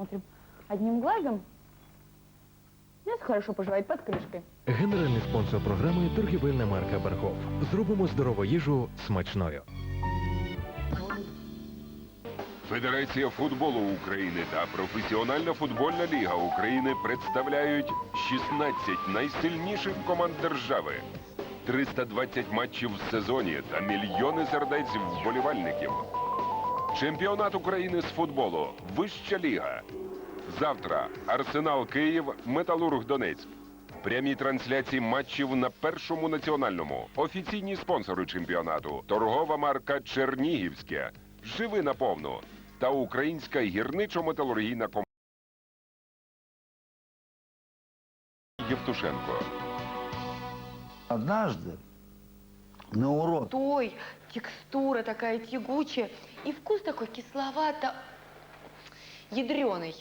смотрим одним глазом. Нас хорошо поживает под крышкой. Генеральний спонсор програми торгівельна марка Бархов. Зробимо здорову їжу смачною. Федерація футболу України та Професіональна футбольна ліга України представляють 16 найсильніших команд держави, 320 матчів в сезоні та мільйони сердець вболівальників. Чемпіонат України з футболу. Вища ліга. Завтра Арсенал Київ, Металург Донецьк. Прямі трансляції матчів на першому національному. Офіційні спонсори чемпіонату. Торгова марка Чернігівське. Живи наповну. Та українська гірничо-металургійна компанія. Євтушенко. Однажды на урок Той, текстура такая тягучая и вкус такой кисловато ядреный.